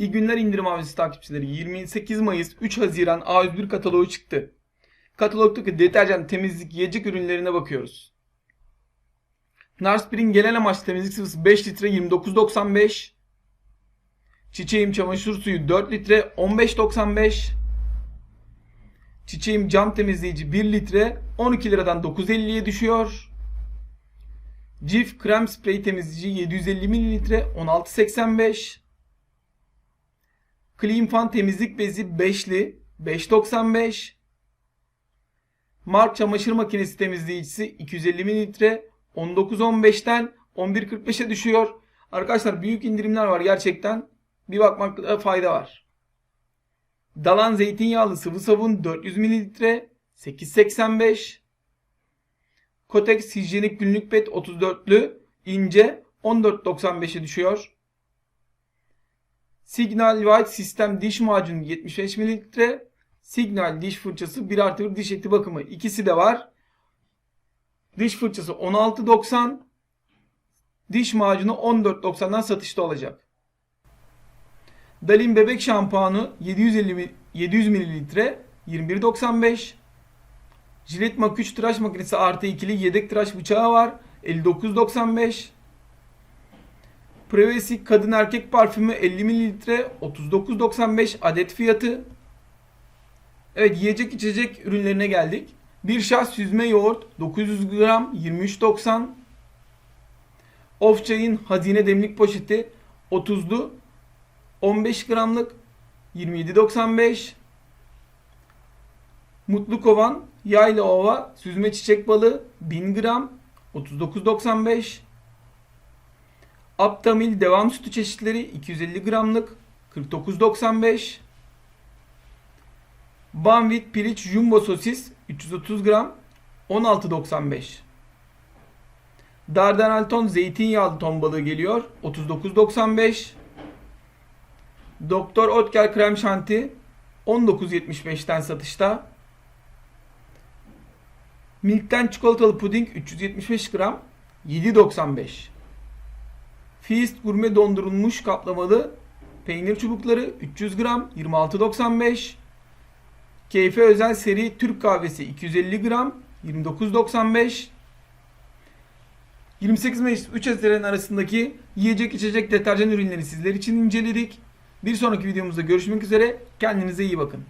İyi günler indirim avcısı takipçileri. 28 Mayıs 3 Haziran A101 kataloğu çıktı. Katalogdaki deterjan temizlik yiyecek ürünlerine bakıyoruz. Narspring genel amaç temizlik sıvısı 5 litre 29.95. Çiçeğim çamaşır suyu 4 litre 15.95. Çiçeğim cam temizleyici 1 litre 12 liradan 9.50'ye düşüyor. Cif krem sprey temizleyici 750 ml 16.85. Clean Fan temizlik bezi 5'li 5.95. Mark çamaşır makinesi temizleyicisi 250 mililitre 19.15'ten 11.45'e düşüyor. Arkadaşlar büyük indirimler var gerçekten. Bir bakmakta fayda var. Dalan zeytinyağlı sıvı sabun 400 mililitre 8.85. Kotex hijyenik günlük pet 34'lü ince 14.95'e düşüyor. Signal White Sistem diş macunu 75 mililitre. Signal diş fırçası 1 artı 1 diş eti bakımı. ikisi de var. Diş fırçası 16.90. Diş macunu 14.90'dan satışta olacak. Dalin bebek şampuanı 750 mi- 700 mililitre 21.95. Jilet Mak 3 tıraş makinesi artı ikili yedek tıraş bıçağı var. 59.95. Privacy kadın erkek parfümü 50 mililitre 39.95 adet fiyatı. Evet yiyecek içecek ürünlerine geldik. Bir şah süzme yoğurt 900 gram 23.90. Of çayın hazine demlik poşeti 30'lu 15 gramlık 27.95. Mutlu kovan yayla ova süzme çiçek balığı 1000 gram 39.95. Aptamil devam sütü çeşitleri 250 gramlık 49.95. Banvit piliç jumbo sosis 330 gram 16.95. Dardanel ton zeytinyağlı ton balığı geliyor 39.95. Doktor Otker krem şanti 19.75'ten satışta. Milk'ten çikolatalı puding 375 gram 7.95. Feast gurme dondurulmuş kaplamalı peynir çubukları 300 gram 26.95. Keyfe özel seri Türk kahvesi 250 gram 29.95. 28 Mayıs 3 Haziran arasındaki yiyecek içecek deterjan ürünleri sizler için inceledik. Bir sonraki videomuzda görüşmek üzere. Kendinize iyi bakın.